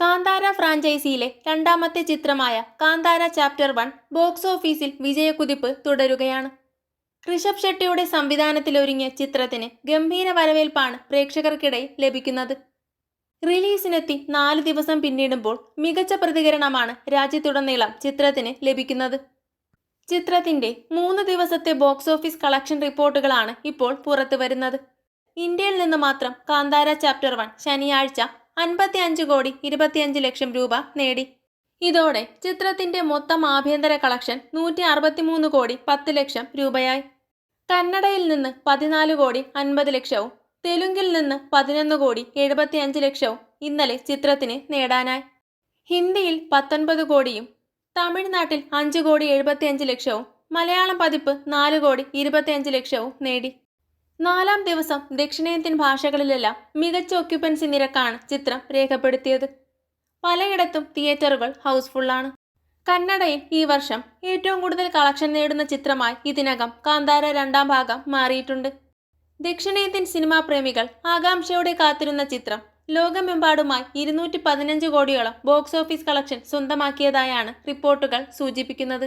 കാന്താര ഫ്രാഞ്ചൈസിയിലെ രണ്ടാമത്തെ ചിത്രമായ Kantara chapter one box ഓഫീസിൽ വിജയക്കുതിപ്പ് തുടരുകയാണ്. ഋഷഭ് ഷെട്ടിയുടെ സംവിധാനത്തിലൊരുങ്ങിയ ചിത്രത്തിന് ഗംഭീര വരവേൽപ്പാണ് പ്രേക്ഷകർക്കിടയിൽ ലഭിക്കുന്നത്. റിലീസിനെത്തി നാല് ദിവസം പിന്നിടുമ്പോൾ മികച്ച പ്രതികരണമാണ് രാജ്യത്തുടനീളം ചിത്രത്തിന് ലഭിക്കുന്നത്. ചിത്രത്തിന്റെ മൂന്ന് ദിവസത്തെ ബോക്സ് ഓഫീസ് കളക്ഷൻ റിപ്പോർട്ടുകളാണ് ഇപ്പോൾ പുറത്തു വരുന്നത് ഇന്ത്യയിൽ നിന്ന് മാത്രം കാന്താര ചാപ്റ്റർ വൺ ശനിയാഴ്ച അൻപത്തി അഞ്ച് കോടി ഇരുപത്തിയഞ്ച് ലക്ഷം രൂപ നേടി. ഇതോടെ ചിത്രത്തിന്റെ മൊത്തം ആഭ്യന്തര കളക്ഷൻ നൂറ്റി അറുപത്തിമൂന്ന് കോടി പത്ത് ലക്ഷം രൂപയായി. കന്നഡയിൽ നിന്ന് പതിനാല് കോടി അൻപത് ലക്ഷവും തെലുങ്കിൽ നിന്ന് പതിനൊന്ന് കോടി എഴുപത്തിയഞ്ച് ലക്ഷവും ഇന്നലെ ചിത്രത്തിന് നേടാനായി. ഹിന്ദിയിൽ പത്തൊൻപത് കോടിയും തമിഴ്നാട്ടിൽ അഞ്ച് കോടി എഴുപത്തിയഞ്ച് ലക്ഷവും മലയാളം പതിപ്പ് നാല് കോടി ഇരുപത്തിയഞ്ച് ലക്ഷവും നേടി. നാലാം ദിവസം ദക്ഷിണേന്ത്യൻ ഭാഷകളിലെല്ലാം മികച്ച ഒക്യുപ്പൻസി നിരക്കാണ് ചിത്രം രേഖപ്പെടുത്തിയത്. പലയിടത്തും തിയേറ്ററുകൾ ഹൗസ്ഫുള്ളാണ് കന്നഡയിൽ ഈ വർഷം ഏറ്റവും കൂടുതൽ കളക്ഷൻ നേടുന്ന ചിത്രമായി ഇതിനകം കാന്താര രണ്ടാം ഭാഗം മാറിയിട്ടുണ്ട്. ദക്ഷിണേന്ത്യൻ സിനിമാ പ്രേമികൾ ആകാംക്ഷയോടെ കാത്തിരുന്ന ചിത്രം ലോകമെമ്പാടുമായി ഇരുന്നൂറ്റി പതിനഞ്ച് കോടിയോളം ബോക്സ് ഓഫീസ് കളക്ഷൻ സ്വന്തമാക്കിയതായാണ് റിപ്പോർട്ടുകൾ സൂചിപ്പിക്കുന്നത്.